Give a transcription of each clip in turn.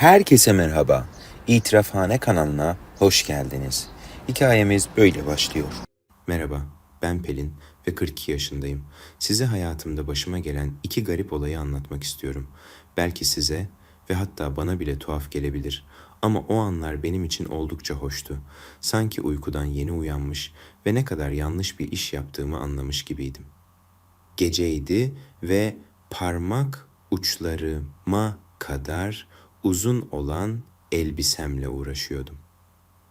Herkese merhaba. İtirafhane kanalına hoş geldiniz. Hikayemiz böyle başlıyor. Merhaba, ben Pelin ve 42 yaşındayım. Size hayatımda başıma gelen iki garip olayı anlatmak istiyorum. Belki size ve hatta bana bile tuhaf gelebilir. Ama o anlar benim için oldukça hoştu. Sanki uykudan yeni uyanmış ve ne kadar yanlış bir iş yaptığımı anlamış gibiydim. Geceydi ve parmak uçlarıma kadar uzun olan elbisemle uğraşıyordum.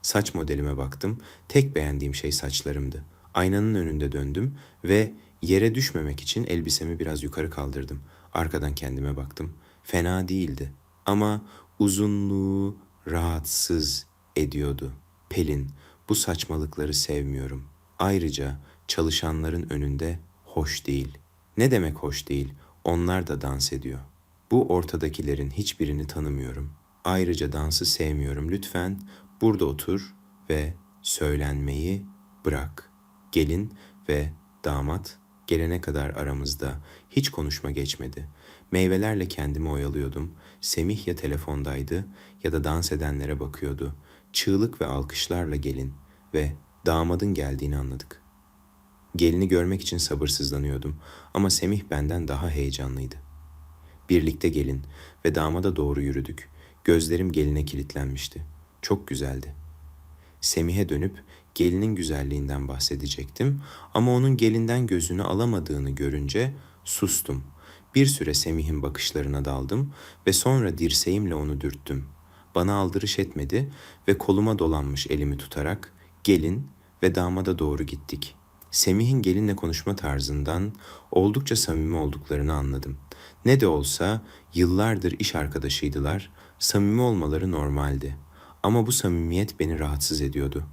Saç modelime baktım. Tek beğendiğim şey saçlarımdı. Aynanın önünde döndüm ve yere düşmemek için elbisemi biraz yukarı kaldırdım. Arkadan kendime baktım. Fena değildi ama uzunluğu rahatsız ediyordu. Pelin, bu saçmalıkları sevmiyorum. Ayrıca çalışanların önünde hoş değil. Ne demek hoş değil? Onlar da dans ediyor. Bu ortadakilerin hiçbirini tanımıyorum. Ayrıca dansı sevmiyorum. Lütfen burada otur ve söylenmeyi bırak. Gelin ve damat gelene kadar aramızda hiç konuşma geçmedi. Meyvelerle kendimi oyalıyordum. Semih ya telefondaydı ya da dans edenlere bakıyordu. Çığlık ve alkışlarla gelin ve damadın geldiğini anladık. Gelini görmek için sabırsızlanıyordum ama Semih benden daha heyecanlıydı. Birlikte gelin ve damada doğru yürüdük. Gözlerim geline kilitlenmişti. Çok güzeldi. Semih'e dönüp gelinin güzelliğinden bahsedecektim ama onun gelinden gözünü alamadığını görünce sustum. Bir süre Semih'in bakışlarına daldım ve sonra dirseğimle onu dürttüm. Bana aldırış etmedi ve koluma dolanmış elimi tutarak gelin ve damada doğru gittik. Semih'in gelinle konuşma tarzından oldukça samimi olduklarını anladım. Ne de olsa yıllardır iş arkadaşıydılar, samimi olmaları normaldi. Ama bu samimiyet beni rahatsız ediyordu.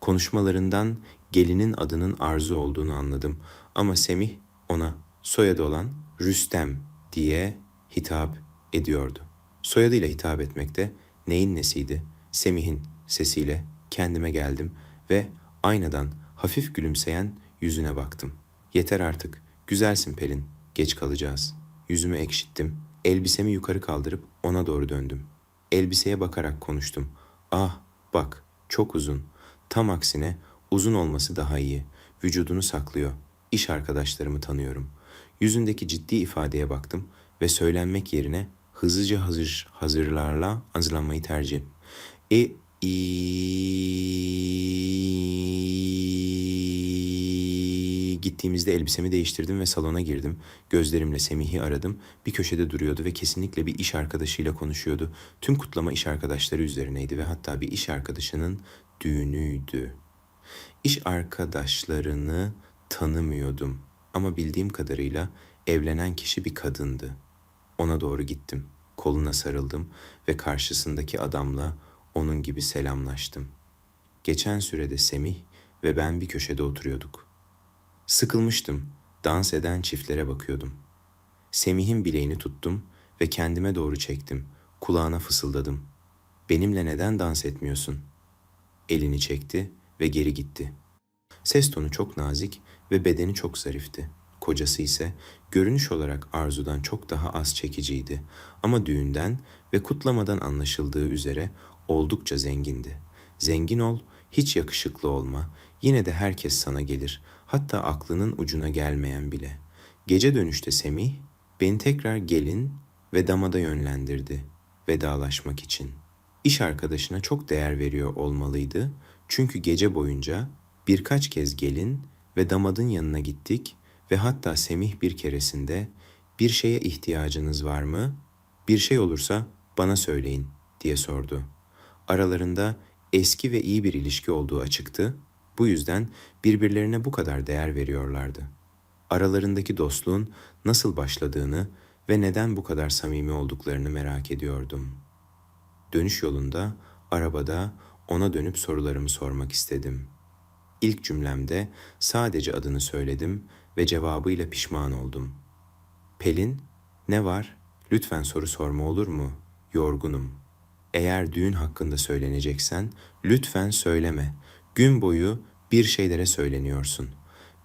Konuşmalarından gelinin adının Arzu olduğunu anladım. Ama Semih ona soyadı olan Rüstem diye hitap ediyordu. Soyadıyla hitap etmekte neyin nesiydi? Semih'in sesiyle kendime geldim ve aynadan hafif gülümseyen yüzüne baktım. Yeter artık, güzelsin Pelin, geç kalacağız. Yüzümü ekşittim, elbisemi yukarı kaldırıp ona doğru döndüm. Elbiseye bakarak konuştum. Ah, bak, çok uzun. Tam aksine uzun olması daha iyi. Vücudunu saklıyor. İş arkadaşlarımı tanıyorum. Yüzündeki ciddi ifadeye baktım ve söylenmek yerine hızlıca hazır hazırlarla hazırlanmayı tercih. E, i- gittiğimizde elbisemi değiştirdim ve salona girdim. Gözlerimle Semih'i aradım. Bir köşede duruyordu ve kesinlikle bir iş arkadaşıyla konuşuyordu. Tüm kutlama iş arkadaşları üzerineydi ve hatta bir iş arkadaşının düğünüydü. İş arkadaşlarını tanımıyordum ama bildiğim kadarıyla evlenen kişi bir kadındı. Ona doğru gittim. Koluna sarıldım ve karşısındaki adamla onun gibi selamlaştım. Geçen sürede Semih ve ben bir köşede oturuyorduk. Sıkılmıştım. Dans eden çiftlere bakıyordum. Semih'in bileğini tuttum ve kendime doğru çektim. Kulağına fısıldadım. Benimle neden dans etmiyorsun? Elini çekti ve geri gitti. Ses tonu çok nazik ve bedeni çok zarifti. Kocası ise görünüş olarak Arzu'dan çok daha az çekiciydi ama düğünden ve kutlamadan anlaşıldığı üzere oldukça zengindi. Zengin ol, hiç yakışıklı olma, yine de herkes sana gelir, hatta aklının ucuna gelmeyen bile. Gece dönüşte Semih, beni tekrar gelin ve damada yönlendirdi, vedalaşmak için. İş arkadaşına çok değer veriyor olmalıydı çünkü gece boyunca birkaç kez gelin ve damadın yanına gittik ve hatta Semih bir keresinde bir şeye ihtiyacınız var mı? Bir şey olursa bana söyleyin diye sordu. Aralarında eski ve iyi bir ilişki olduğu açıktı. Bu yüzden birbirlerine bu kadar değer veriyorlardı. Aralarındaki dostluğun nasıl başladığını ve neden bu kadar samimi olduklarını merak ediyordum. Dönüş yolunda arabada ona dönüp sorularımı sormak istedim. İlk cümlemde sadece adını söyledim ve cevabıyla pişman oldum. Pelin, ne var? Lütfen soru sorma olur mu? Yorgunum. Eğer düğün hakkında söyleneceksen lütfen söyleme. Gün boyu bir şeylere söyleniyorsun.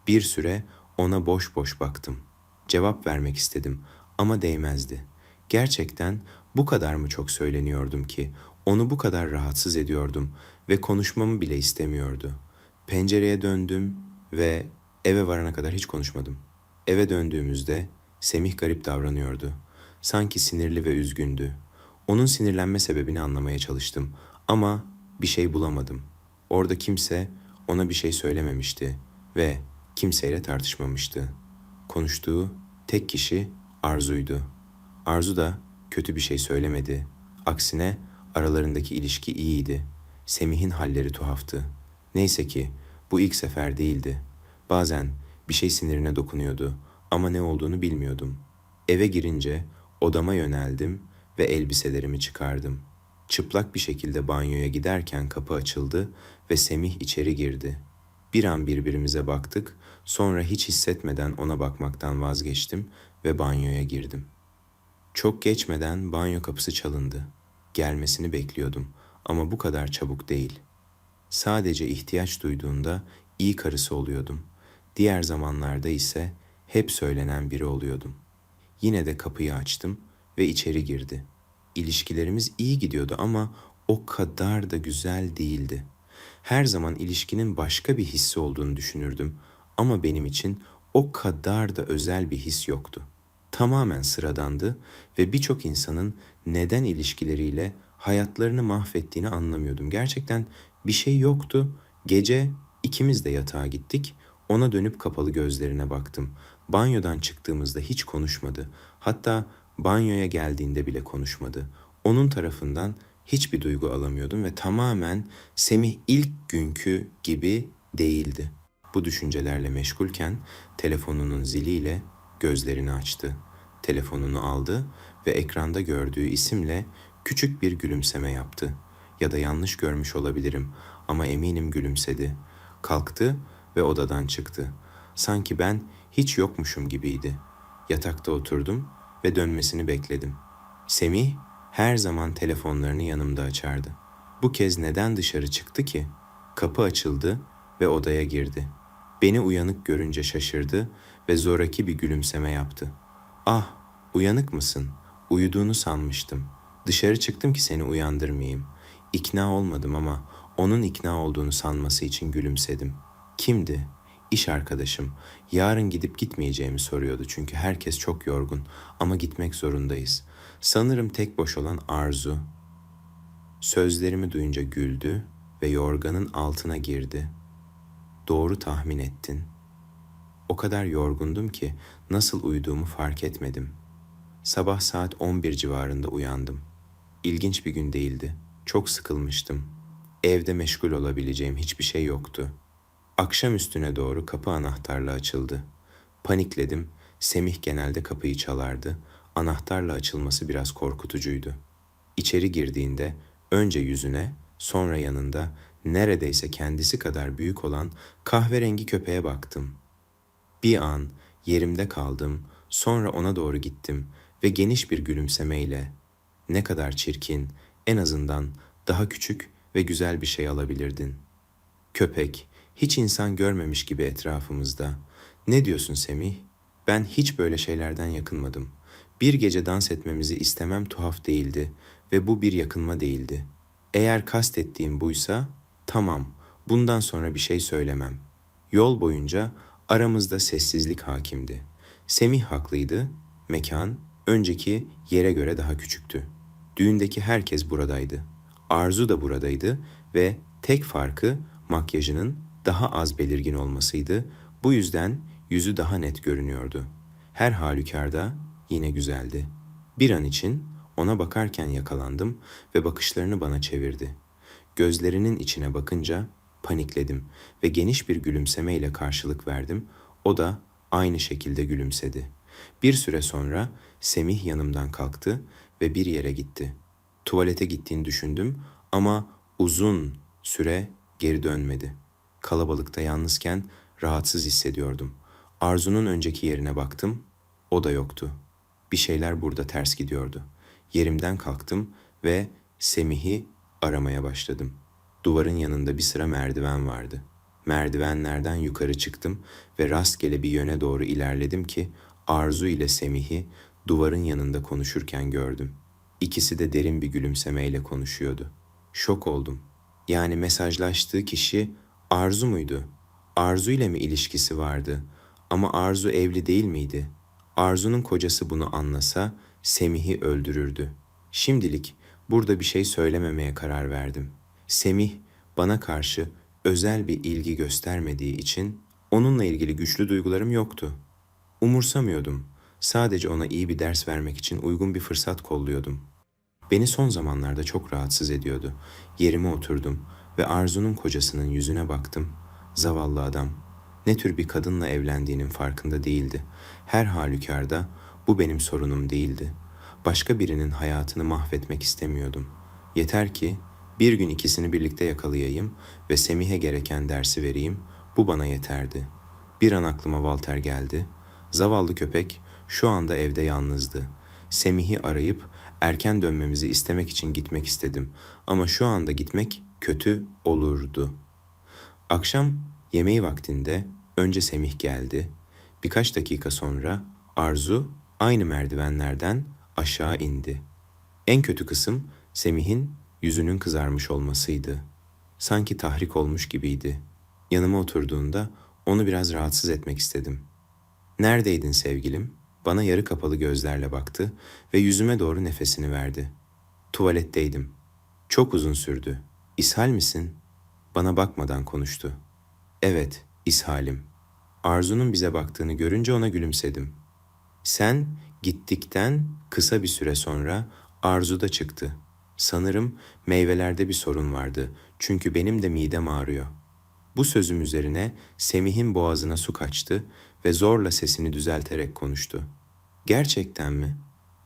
Bir süre ona boş boş baktım. Cevap vermek istedim ama değmezdi. Gerçekten Bu kadar mı çok söyleniyordum ki onu bu kadar rahatsız ediyordum ve konuşmamı bile istemiyordu. Pencereye döndüm ve eve varana kadar hiç konuşmadım. Eve döndüğümüzde Semih garip davranıyordu. Sanki sinirli ve üzgündü. Onun sinirlenme sebebini anlamaya çalıştım ama bir şey bulamadım. Orada kimse ona bir şey söylememişti ve kimseyle tartışmamıştı. Konuştuğu tek kişi Arzu'ydu. Arzu da kötü bir şey söylemedi. Aksine aralarındaki ilişki iyiydi. Semih'in halleri tuhaftı. Neyse ki bu ilk sefer değildi. Bazen bir şey sinirine dokunuyordu ama ne olduğunu bilmiyordum. Eve girince odama yöneldim ve elbiselerimi çıkardım. Çıplak bir şekilde banyoya giderken kapı açıldı ve Semih içeri girdi. Bir an birbirimize baktık, sonra hiç hissetmeden ona bakmaktan vazgeçtim ve banyoya girdim. Çok geçmeden banyo kapısı çalındı. Gelmesini bekliyordum ama bu kadar çabuk değil. Sadece ihtiyaç duyduğunda iyi karısı oluyordum. Diğer zamanlarda ise hep söylenen biri oluyordum. Yine de kapıyı açtım ve içeri girdi. İlişkilerimiz iyi gidiyordu ama o kadar da güzel değildi. Her zaman ilişkinin başka bir hissi olduğunu düşünürdüm ama benim için o kadar da özel bir his yoktu. Tamamen sıradandı ve birçok insanın neden ilişkileriyle hayatlarını mahvettiğini anlamıyordum. Gerçekten bir şey yoktu. Gece ikimiz de yatağa gittik. Ona dönüp kapalı gözlerine baktım. Banyodan çıktığımızda hiç konuşmadı. Hatta banyoya geldiğinde bile konuşmadı. Onun tarafından hiçbir duygu alamıyordum ve tamamen Semih ilk günkü gibi değildi. Bu düşüncelerle meşgulken telefonunun ziliyle gözlerini açtı. Telefonunu aldı ve ekranda gördüğü isimle küçük bir gülümseme yaptı. Ya da yanlış görmüş olabilirim ama eminim gülümsedi. Kalktı ve odadan çıktı. Sanki ben hiç yokmuşum gibiydi. Yatakta oturdum ve dönmesini bekledim. Semih her zaman telefonlarını yanımda açardı. Bu kez neden dışarı çıktı ki? Kapı açıldı ve odaya girdi. Beni uyanık görünce şaşırdı ve zoraki bir gülümseme yaptı. Ah, uyanık mısın? Uyuduğunu sanmıştım. Dışarı çıktım ki seni uyandırmayayım. İkna olmadım ama onun ikna olduğunu sanması için gülümsedim. Kimdi? İş arkadaşım. Yarın gidip gitmeyeceğimi soruyordu çünkü herkes çok yorgun ama gitmek zorundayız. Sanırım tek boş olan Arzu. Sözlerimi duyunca güldü ve yorganın altına girdi. Doğru tahmin ettin. O kadar yorgundum ki nasıl uyuduğumu fark etmedim. Sabah saat 11 civarında uyandım. İlginç bir gün değildi. Çok sıkılmıştım. Evde meşgul olabileceğim hiçbir şey yoktu. Akşam üstüne doğru kapı anahtarla açıldı. Panikledim. Semih genelde kapıyı çalardı. Anahtarla açılması biraz korkutucuydu. İçeri girdiğinde önce yüzüne, sonra yanında neredeyse kendisi kadar büyük olan kahverengi köpeğe baktım. Bir an yerimde kaldım, sonra ona doğru gittim ve geniş bir gülümsemeyle ne kadar çirkin, en azından daha küçük ve güzel bir şey alabilirdin. Köpek, hiç insan görmemiş gibi etrafımızda. Ne diyorsun Semih? Ben hiç böyle şeylerden yakınmadım. Bir gece dans etmemizi istemem tuhaf değildi ve bu bir yakınma değildi. Eğer kastettiğim buysa, tamam, bundan sonra bir şey söylemem. Yol boyunca aramızda sessizlik hakimdi. Semih haklıydı, mekan önceki yere göre daha küçüktü. Düğündeki herkes buradaydı. Arzu da buradaydı ve tek farkı makyajının daha az belirgin olmasıydı. Bu yüzden yüzü daha net görünüyordu. Her halükarda yine güzeldi. Bir an için ona bakarken yakalandım ve bakışlarını bana çevirdi. Gözlerinin içine bakınca panikledim ve geniş bir gülümsemeyle karşılık verdim. O da aynı şekilde gülümsedi. Bir süre sonra Semih yanımdan kalktı ve bir yere gitti. Tuvalete gittiğini düşündüm ama uzun süre geri dönmedi. Kalabalıkta yalnızken rahatsız hissediyordum. Arzu'nun önceki yerine baktım, o da yoktu. Bir şeyler burada ters gidiyordu. Yerimden kalktım ve Semih'i aramaya başladım. Duvarın yanında bir sıra merdiven vardı. Merdivenlerden yukarı çıktım ve rastgele bir yöne doğru ilerledim ki Arzu ile Semih'i duvarın yanında konuşurken gördüm. İkisi de derin bir gülümsemeyle konuşuyordu. Şok oldum. Yani mesajlaştığı kişi Arzu muydu? Arzu ile mi ilişkisi vardı? Ama Arzu evli değil miydi? Arzu'nun kocası bunu anlasa Semih'i öldürürdü. Şimdilik burada bir şey söylememeye karar verdim. Semih bana karşı özel bir ilgi göstermediği için onunla ilgili güçlü duygularım yoktu. Umursamıyordum. Sadece ona iyi bir ders vermek için uygun bir fırsat kolluyordum. Beni son zamanlarda çok rahatsız ediyordu. Yerime oturdum ve Arzu'nun kocasının yüzüne baktım. Zavallı adam. Ne tür bir kadınla evlendiğinin farkında değildi. Her halükarda bu benim sorunum değildi. Başka birinin hayatını mahvetmek istemiyordum. Yeter ki bir gün ikisini birlikte yakalayayım ve Semih'e gereken dersi vereyim. Bu bana yeterdi. Bir an aklıma Walter geldi. Zavallı köpek şu anda evde yalnızdı. Semih'i arayıp erken dönmemizi istemek için gitmek istedim. Ama şu anda gitmek kötü olurdu. Akşam yemeği vaktinde önce Semih geldi. Birkaç dakika sonra Arzu aynı merdivenlerden aşağı indi. En kötü kısım Semih'in yüzünün kızarmış olmasıydı. Sanki tahrik olmuş gibiydi. Yanıma oturduğunda onu biraz rahatsız etmek istedim. Neredeydin sevgilim? Bana yarı kapalı gözlerle baktı ve yüzüme doğru nefesini verdi. Tuvaletteydim. Çok uzun sürdü. İshal misin? Bana bakmadan konuştu. Evet, ishalim. Arzu'nun bize baktığını görünce ona gülümsedim. Sen gittikten kısa bir süre sonra Arzu da çıktı. Sanırım meyvelerde bir sorun vardı çünkü benim de midem ağrıyor. Bu sözüm üzerine Semih'in boğazına su kaçtı ve zorla sesini düzelterek konuştu. Gerçekten mi?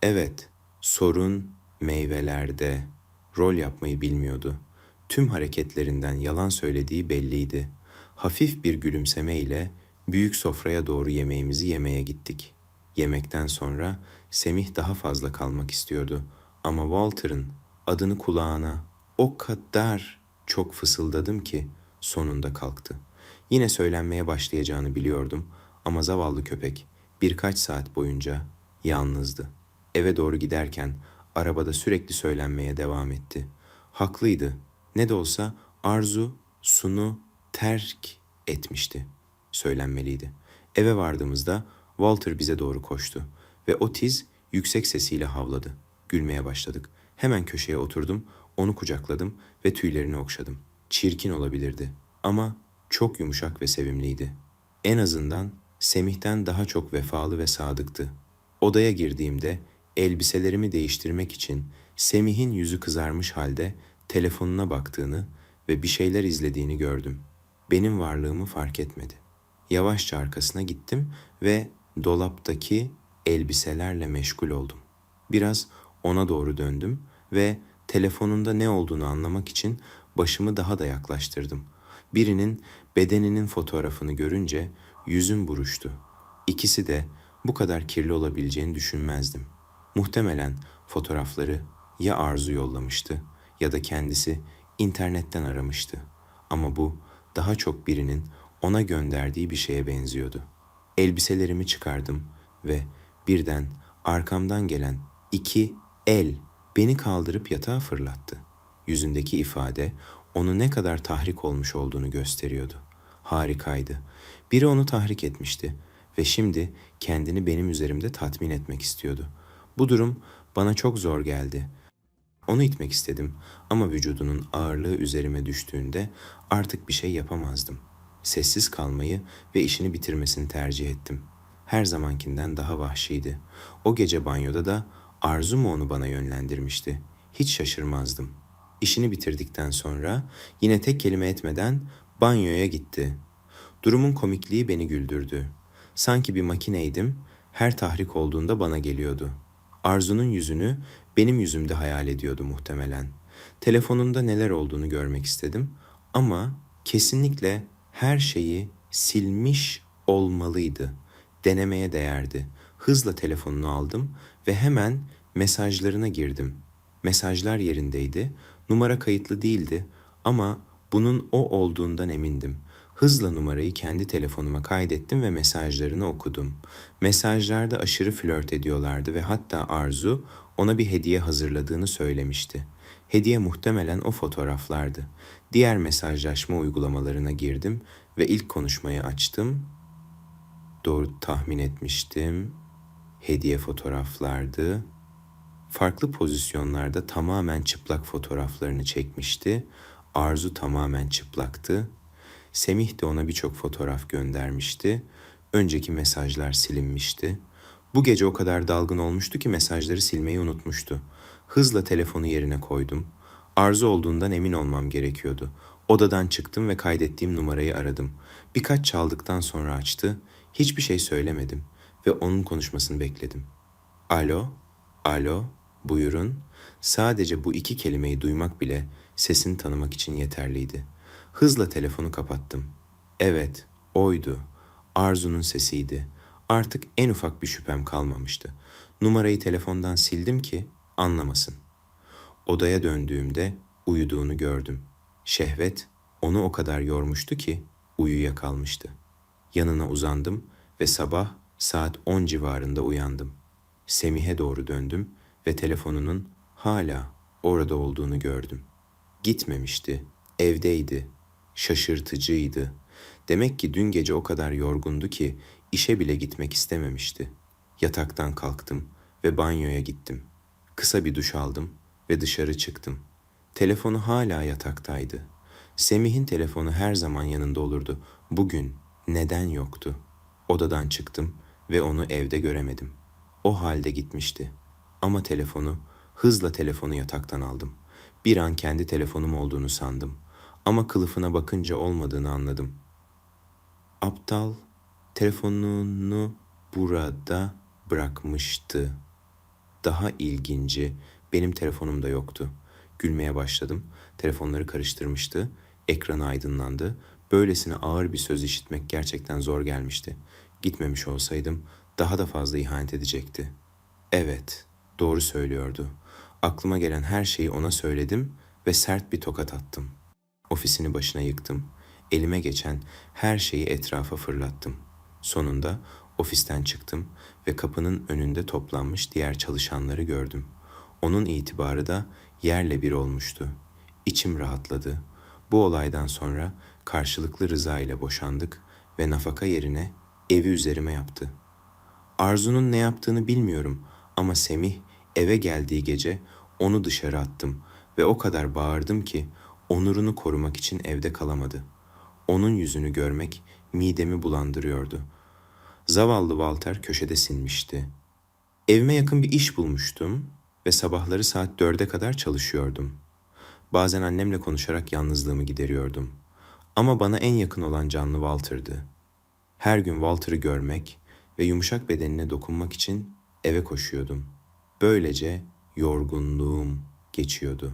Evet, sorun meyvelerde. Rol yapmayı bilmiyordu. Tüm hareketlerinden yalan söylediği belliydi. Hafif bir gülümseme ile büyük sofraya doğru yemeğimizi yemeye gittik. Yemekten sonra Semih daha fazla kalmak istiyordu ama Walter'ın adını kulağına o kadar çok fısıldadım ki sonunda kalktı. Yine söylenmeye başlayacağını biliyordum ama zavallı köpek birkaç saat boyunca yalnızdı. Eve doğru giderken arabada sürekli söylenmeye devam etti. Haklıydı. Ne de olsa Arzu Sun'u terk etmişti. Söylenmeliydi. Eve vardığımızda Walter bize doğru koştu ve Otiz yüksek sesiyle havladı. Gülmeye başladık. Hemen köşeye oturdum, onu kucakladım ve tüylerini okşadım. Çirkin olabilirdi ama çok yumuşak ve sevimliydi. En azından Semih'ten daha çok vefalı ve sadıktı. Odaya girdiğimde elbiselerimi değiştirmek için Semih'in yüzü kızarmış halde telefonuna baktığını ve bir şeyler izlediğini gördüm. Benim varlığımı fark etmedi. Yavaşça arkasına gittim ve dolaptaki elbiselerle meşgul oldum. Biraz ona doğru döndüm ve telefonunda ne olduğunu anlamak için başımı daha da yaklaştırdım. Birinin bedeninin fotoğrafını görünce yüzüm buruştu. İkisi de bu kadar kirli olabileceğini düşünmezdim. Muhtemelen fotoğrafları ya Arzu yollamıştı ya da kendisi internetten aramıştı. Ama bu daha çok birinin ona gönderdiği bir şeye benziyordu. Elbiselerimi çıkardım ve birden arkamdan gelen iki el beni kaldırıp yatağa fırlattı. Yüzündeki ifade onu ne kadar tahrik olmuş olduğunu gösteriyordu. Harikaydı. Biri onu tahrik etmişti ve şimdi kendini benim üzerimde tatmin etmek istiyordu. Bu durum bana çok zor geldi. Onu itmek istedim ama vücudunun ağırlığı üzerime düştüğünde artık bir şey yapamazdım. Sessiz kalmayı ve işini bitirmesini tercih ettim. Her zamankinden daha vahşiydi. O gece banyoda da Arzu mu onu bana yönlendirmişti? Hiç şaşırmazdım. İşini bitirdikten sonra yine tek kelime etmeden banyoya gitti. Durumun komikliği beni güldürdü. Sanki bir makineydim, her tahrik olduğunda bana geliyordu. Arzu'nun yüzünü benim yüzümde hayal ediyordu muhtemelen. Telefonunda neler olduğunu görmek istedim ama kesinlikle her şeyi silmiş olmalıydı. Denemeye değerdi. Hızla telefonunu aldım ve hemen mesajlarına girdim. Mesajlar yerindeydi. Numara kayıtlı değildi ama bunun o olduğundan emindim. Hızla numarayı kendi telefonuma kaydettim ve mesajlarını okudum. Mesajlarda aşırı flört ediyorlardı ve hatta Arzu ona bir hediye hazırladığını söylemişti. Hediye muhtemelen o fotoğraflardı. Diğer mesajlaşma uygulamalarına girdim ve ilk konuşmayı açtım. Doğru tahmin etmiştim. Hediye fotoğraflardı. Farklı pozisyonlarda tamamen çıplak fotoğraflarını çekmişti. Arzu tamamen çıplaktı. Semih de ona birçok fotoğraf göndermişti. Önceki mesajlar silinmişti. Bu gece o kadar dalgın olmuştu ki mesajları silmeyi unutmuştu. Hızla telefonu yerine koydum. Arzu olduğundan emin olmam gerekiyordu. Odadan çıktım ve kaydettiğim numarayı aradım. Birkaç çaldıktan sonra açtı. Hiçbir şey söylemedim ve onun konuşmasını bekledim. Alo, alo, buyurun. Sadece bu iki kelimeyi duymak bile sesini tanımak için yeterliydi. Hızla telefonu kapattım. Evet, oydu. Arzu'nun sesiydi. Artık en ufak bir şüphem kalmamıştı. Numarayı telefondan sildim ki anlamasın. Odaya döndüğümde uyuduğunu gördüm. Şehvet onu o kadar yormuştu ki uyuya kalmıştı. Yanına uzandım ve sabah saat 10 civarında uyandım. Semih'e doğru döndüm ve telefonunun hala orada olduğunu gördüm. Gitmemişti, evdeydi. Şaşırtıcıydı. Demek ki dün gece o kadar yorgundu ki işe bile gitmek istememişti. Yataktan kalktım ve banyoya gittim. Kısa bir duş aldım ve dışarı çıktım. Telefonu hala yataktaydı. Semih'in telefonu her zaman yanında olurdu. Bugün neden yoktu? Odadan çıktım ve onu evde göremedim. O halde gitmişti. Ama telefonu, hızla telefonu yataktan aldım. Bir an kendi telefonum olduğunu sandım. Ama kılıfına bakınca olmadığını anladım. Aptal telefonunu burada bırakmıştı. Daha ilginci benim telefonumda yoktu. Gülmeye başladım. Telefonları karıştırmıştı. Ekranı aydınlandı. Böylesine ağır bir söz işitmek gerçekten zor gelmişti. Gitmemiş olsaydım daha da fazla ihanet edecekti. Evet, doğru söylüyordu. Aklıma gelen her şeyi ona söyledim ve sert bir tokat attım. Ofisini başına yıktım. Elime geçen her şeyi etrafa fırlattım. Sonunda ofisten çıktım ve kapının önünde toplanmış diğer çalışanları gördüm. Onun itibarı da yerle bir olmuştu. İçim rahatladı. Bu olaydan sonra karşılıklı rıza ile boşandık ve nafaka yerine evi üzerime yaptı. Arzu'nun ne yaptığını bilmiyorum ama Semih eve geldiği gece onu dışarı attım ve o kadar bağırdım ki onurunu korumak için evde kalamadı. Onun yüzünü görmek midemi bulandırıyordu. Zavallı Walter köşede sinmişti. Evime yakın bir iş bulmuştum ve sabahları saat dörde kadar çalışıyordum. Bazen annemle konuşarak yalnızlığımı gideriyordum. Ama bana en yakın olan canlı Walter'dı. Her gün Walter'ı görmek ve yumuşak bedenine dokunmak için eve koşuyordum. Böylece yorgunluğum geçiyordu.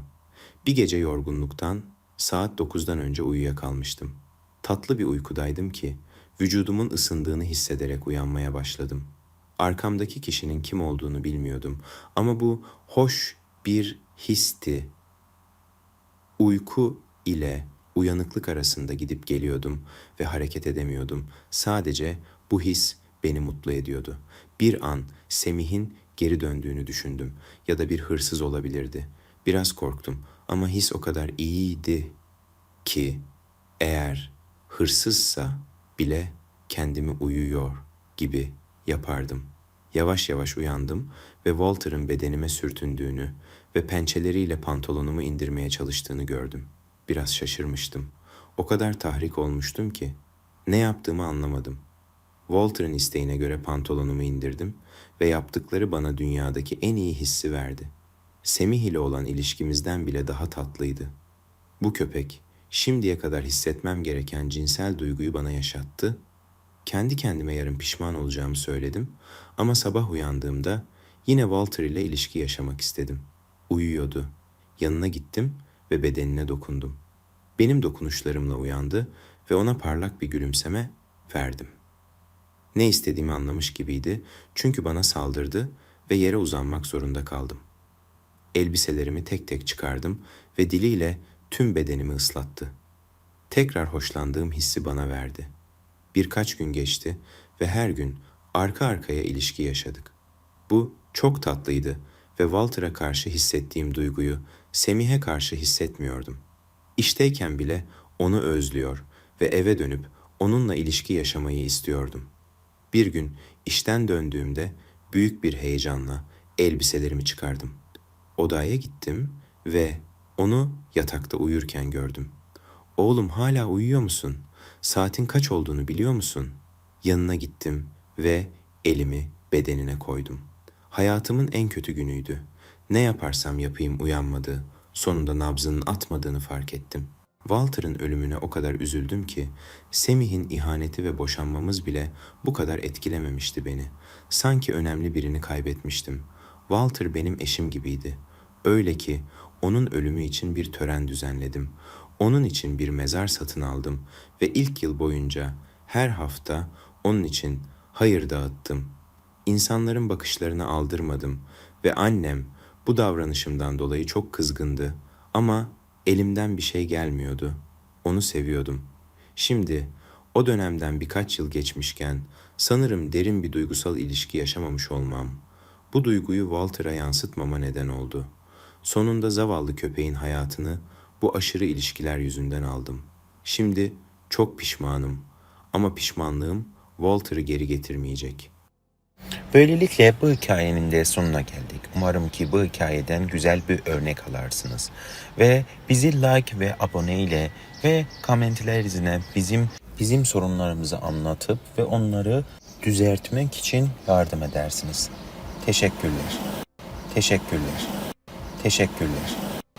Bir gece yorgunluktan saat 9'dan önce uyuyakalmıştım. Tatlı bir uykudaydım ki vücudumun ısındığını hissederek uyanmaya başladım. Arkamdaki kişinin kim olduğunu bilmiyordum ama bu hoş bir histi. Uyku ile uyanıklık arasında gidip geliyordum ve hareket edemiyordum. Sadece bu his beni mutlu ediyordu. Bir an Semih'in geri döndüğünü düşündüm ya da bir hırsız olabilirdi. Biraz korktum ama his o kadar iyiydi ki eğer hırsızsa bile kendimi uyuyor gibi yapardım. Yavaş yavaş uyandım ve Walter'ın bedenime sürtündüğünü ve pençeleriyle pantolonumu indirmeye çalıştığını gördüm. Biraz şaşırmıştım. O kadar tahrik olmuştum ki ne yaptığımı anlamadım. Walter'ın isteğine göre pantolonumu indirdim ve yaptıkları bana dünyadaki en iyi hissi verdi. Semih ile olan ilişkimizden bile daha tatlıydı. Bu köpek şimdiye kadar hissetmem gereken cinsel duyguyu bana yaşattı. Kendi kendime yarın pişman olacağımı söyledim ama sabah uyandığımda yine Walter ile ilişki yaşamak istedim. Uyuyordu. Yanına gittim ve bedenine dokundum. Benim dokunuşlarımla uyandı ve ona parlak bir gülümseme verdim. Ne istediğimi anlamış gibiydi çünkü bana saldırdı ve yere uzanmak zorunda kaldım. Elbiselerimi tek tek çıkardım ve diliyle tüm bedenimi ıslattı. tekrar hoşlandığım hissi bana verdi. Birkaç gün geçti ve her gün arka arkaya ilişki yaşadık. Bu çok tatlıydı ve Walter'a karşı hissettiğim duyguyu Semih'e karşı hissetmiyordum. İşteyken bile onu özlüyor ve eve dönüp onunla ilişki yaşamayı istiyordum. Bir gün işten döndüğümde büyük bir heyecanla elbiselerimi çıkardım. Odaya gittim ve onu yatakta uyurken gördüm. Oğlum hala uyuyor musun? Saatin kaç olduğunu biliyor musun? Yanına gittim ve elimi bedenine koydum. Hayatımın en kötü günüydü. Ne yaparsam yapayım uyanmadı. Sonunda nabzının atmadığını fark ettim. Walter'ın ölümüne o kadar üzüldüm ki Semih'in ihaneti ve boşanmamız bile bu kadar etkilememişti beni. Sanki önemli birini kaybetmiştim. Walter benim eşim gibiydi. Öyle ki onun ölümü için bir tören düzenledim. Onun için bir mezar satın aldım ve ilk yıl boyunca her hafta onun için hayır dağıttım. İnsanların bakışlarını aldırmadım ve annem bu davranışımdan dolayı çok kızgındı ama elimden bir şey gelmiyordu. Onu seviyordum. Şimdi o dönemden birkaç yıl geçmişken sanırım derin bir duygusal ilişki yaşamamış olmam bu duyguyu Walter'a yansıtmama neden oldu. Sonunda zavallı köpeğin hayatını bu aşırı ilişkiler yüzünden aldım. Şimdi çok pişmanım ama pişmanlığım Walter'ı geri getirmeyecek. Böylelikle bu hikayenin de sonuna geldik. Umarım ki bu hikayeden güzel bir örnek alarsınız. Ve bizi like ve abone ile ve komentlerinizle bizim bizim sorunlarımızı anlatıp ve onları düzeltmek için yardım edersiniz. Teşekkürler. Teşekkürler. Teşekkürler.